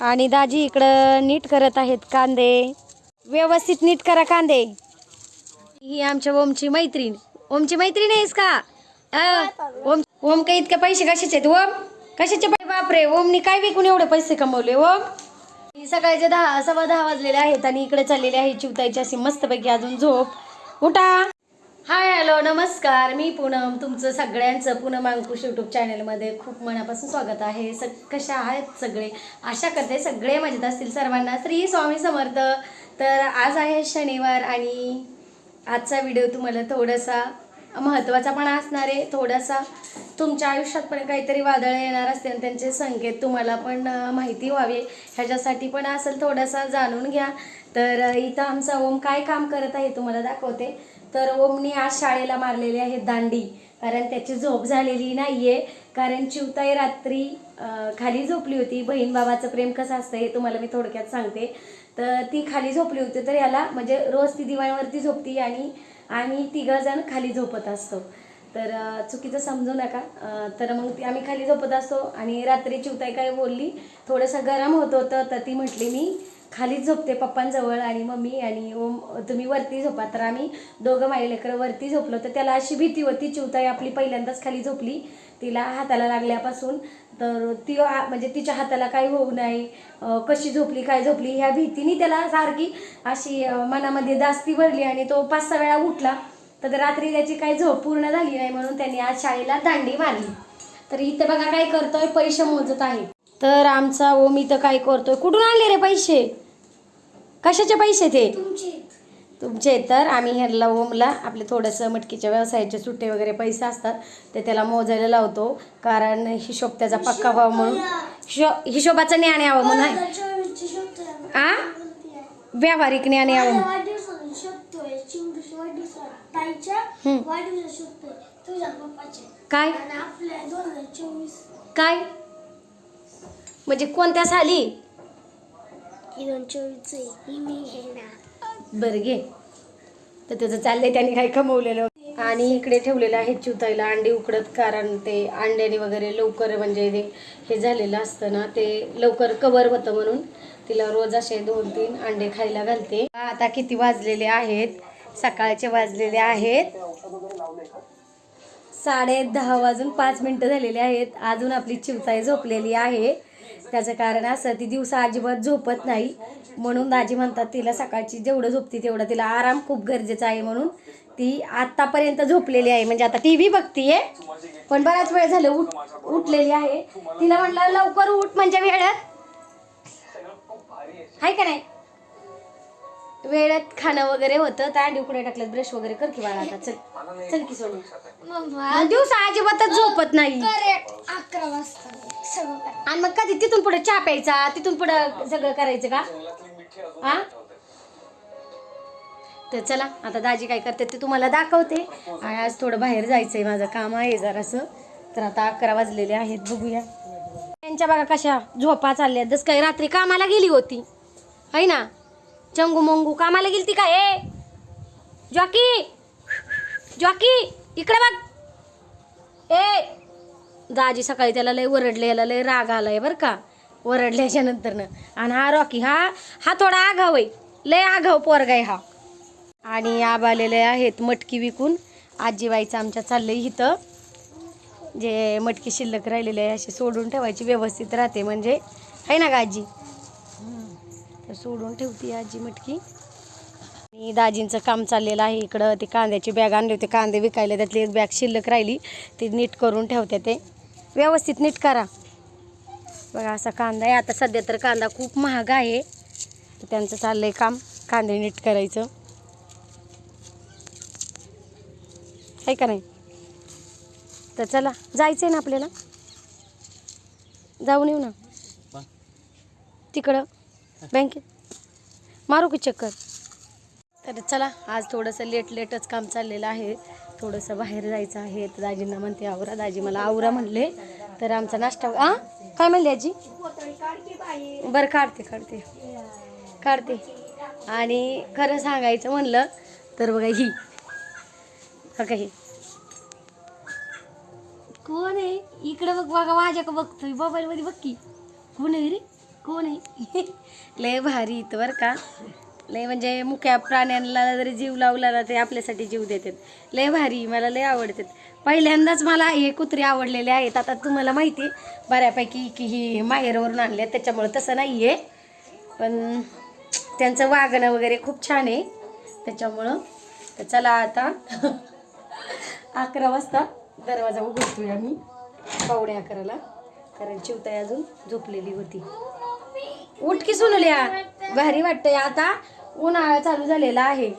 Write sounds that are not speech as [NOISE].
आणि दाजी इकडं नीट करत आहेत कांदे. व्यवस्थित नीट करा कांदे. ही आमच्या ओमची मैत्रीण. ओमची मैत्रीण आहेस का? अ, ओम ओम काही इतके पैसे कशाचे आहेत? ओम कशाचे पैसे बापरे ओमनी काय विकून एवढे पैसे कमवले ओम? ही सकाळचे दहा सव्वा दहा वाजलेले आहेत आणि इकडे चाललेले आहे चिवतायची अशी मस्तपैकी अजून झोप. उठा. हाय हॅलो नमस्कार. मी पूनम. तुमचं सगळ्यांचं पूनम अंकुश यूट्यूब चॅनलमध्ये खूप मनापासून स्वागत आहे. स कशा आहेत सगळे? आशा करते सगळे मजेत असतील सर्वांना. श्री स्वामी समर्थ. तर आज आहे शनिवार आणि आजचा व्हिडिओ तुम्हाला थोडासा महत्त्वाचा पण असणार आहे. थोडासा तुमच्या आयुष्यात पण काहीतरी वादळ येणार असते आणि त्यांचे संकेत तुम्हाला पण माहिती व्हावे. ह्याच्यासाठी पण असेल थोडासा जाणून घ्या. तर इथं आमचा ओम काय काम करत आहे तुम्हाला दाखवते. तर ओमने आज शाळेला मारलेले आहेत दांडी. कारण त्याची झोप झालेली नाही आहे कारण चिवताई रात्री खाली झोपली होती. बहीण बाबाचं प्रेम कसं असतं हे तुम्हाला मी थोडक्यात सांगते. तर ती खाली झोपली होती. तर याला म्हणजे रोज ती दिवाळीवरती झोपती आणि आम्ही तिघंजण खाली झोपत असतो. तर चुकीचं समजू नका. तर मग ती आम्ही खाली झोपत असतो आणि रात्री चिवताई काय बोलली? थोडंसं गरम होत होतं तर ती म्हटली मी खालीच झोपते पप्पांजवळ आणि मम्मी आणि ओम तुम्ही वरती झोपा. तर आम्ही दोघं माई लेकरं वरती झोपलो. तर त्याला अशी भीती होती चिवताई आपली पहिल्यांदाच खाली झोपली. तिला हाताला लागल्यापासून तर ती म्हणजे तिच्या हाताला काही होऊ नये कशी झोपली काय झोपली ह्या भीतीने त्याला सारखी अशी मनामध्ये दास्ती भरली आणि तो पाच सहा वेळा उठला. तर रात्री त्याची काही झोप पूर्ण झाली नाही म्हणून त्यांनी आज शाळेला दांडी मारली. तर इथे बघा काय करतोय पैसे मोजत आहे. तर आमचा ओम इथं काय करतोय? कुठून आणले रे पैसे? कशाचे पैसे ते? तुमचे. तर आम्ही ह्याला ओमला आपले थोडंसं मटकीच्या व्यवसायाचे सुट्टे वगैरे पैसे असतात ते त्याला मोजायला लावतो. कारण हिशोब त्याचा पक्का व्हावा म्हणून. हिशो हिशोबाचं ज्ञान यावं म्हणून आहे. आ? व्यावहारिक ज्ञान यावं. काय? काय? म्हणजे कोणत्या साली? बरं घे. तर त्याचं चाललंय त्याने काही कमवलेलं? आणि इकडे ठेवलेलं आहे चिवताईला अंडी उकडत कारण ते अंड्याने वगैरे लवकर म्हणजे ते हे झालेलं असतं ना ते लवकर कवर होतं म्हणून तिला रोज असे दोन तीन अंडे खायला घालते. आता किती वाजलेले आहेत? सकाळचे वाजलेले आहेत. साडे दहा वाजून पाच मिनटं झालेली आहेत. अजून आपली चिवताई झोपलेली आहे. त्याचं कारण असं ती दिवसा अजिबात झोपत नाही. म्हणून दाजी म्हणतात तिला सकाळची जेवढं झोपती तेवढं तिला आराम खूप गरजेचा आहे म्हणून ती आत्तापर्यंत झोपलेली आहे. म्हणजे आता टी व्ही बघतीये पण बराच वेळ झालं उठ उठलेली आहे. तिला म्हटलं लवकर उठ म्हणजे वेळात. आहे का नाही? वेळात खाणं वगैरे होतं तर अंडी उकडे टाकलं ब्रश वगैरे कर की बाळा आता. चल चल की सोडून. दिवसा अजिबातच झोपत नाही. अकरा वाजता. सगळं करा. आणि मग कधी तिथून पुढे चहा प्यायचा? तिथून पुढे सगळं करायचं का? हा तर चला आता दाजी काय करते ते तुम्हाला दाखवते. आणि आज थोडं बाहेर जायचंय माझं काम आहे जरासं. तर आता अकरा वाजलेले आहेत बघूया. त्यांच्या बघा कशा झोपा चालल्या जस काही रात्री कामाला गेली होती. है ना? चंगू मंगू कामाला गेली ती काय ए! जॉकी! जॉकी! इकडे बघ! ए! दाजी सकाळी त्याला लय ओरडले याला लय राग आलाय बरं का. ओरडल्याच्या नंतरनं. आणि हा रॉकी हा हा थोडा आघाव आहे. लय आघाव पोरगा आहे हा. आणि आबालेले आहेत मटकी विकून. आजीबाईचं आमच्या चाललंय इथं. जे मटकी शिल्लक राहिलेले आहे अशी सोडून ठेवायची व्यवस्थित राहते म्हणजे. आहे ना का आजी? तर सोडून ठेवते आजी मटकी. आणि दाजींचं काम चाललेलं आहे इकडं. ते कांद्याची बॅग आणली होती कांदे विकायला त्यातली एक बॅग शिल्लक राहिली. ती नीट करून ठेवते ते. व्यवस्थित नीट करा. बघा असा कांदा आहे. आता सध्या तर कांदा खूप महाग आहे. तर त्यांचं चाललंय काम कांदे नीट करायचं. आहे का नाही? तर चला जायचं आहे ना आपल्याला? जाऊन येऊ ना? तिकडं बँकेत. मारू की चक्कर? तर चला आज थोडंसं लेट लेटच काम चाललेलं आहे. थोडंसं बाहेर जायचं आहे. तर दाजींना म्हणते आवरा दाजी मला आवरा म्हणले. तर आमचा नाश्ता आ? काय म्हणले आजी? बरं काढते काढते. काढते. आणि खरं सांगायचं म्हणलं तर बघा ही. बघा ही. कोण आहे? इकडे बघ बघा माझ्या का बघतोय. मोबाईलमध्ये बघ की. कोण आहे रे? कोण आहे? [LAUGHS] लय भारी इथं बरं का. लय म्हणजे मुक्या प्राण्यांना जरी जीव लावला ना ते आपल्यासाठी जीव देतात. लय भारी मला लय आवडतात. पहिल्यांदाच मला हे कुत्रे आवडलेले आहेत. आता तुम्हाला माहिती आहे बऱ्यापैकी की ही माहेरवरून आणले त्याच्यामुळं तसं नाही आहे पण त्यांचं वागणं वगैरे खूप छान आहे. त्याच्यामुळं तर चला आता [LAUGHS] अकरा वाजता दरवाजा उघडतोय आम्ही. पावणे अकराला. कारण चिवताई अजून झोपलेली होती. उठ की सोनल्या. भारी वाटतंय आता. उन्हाळा चालू झालेला आहे.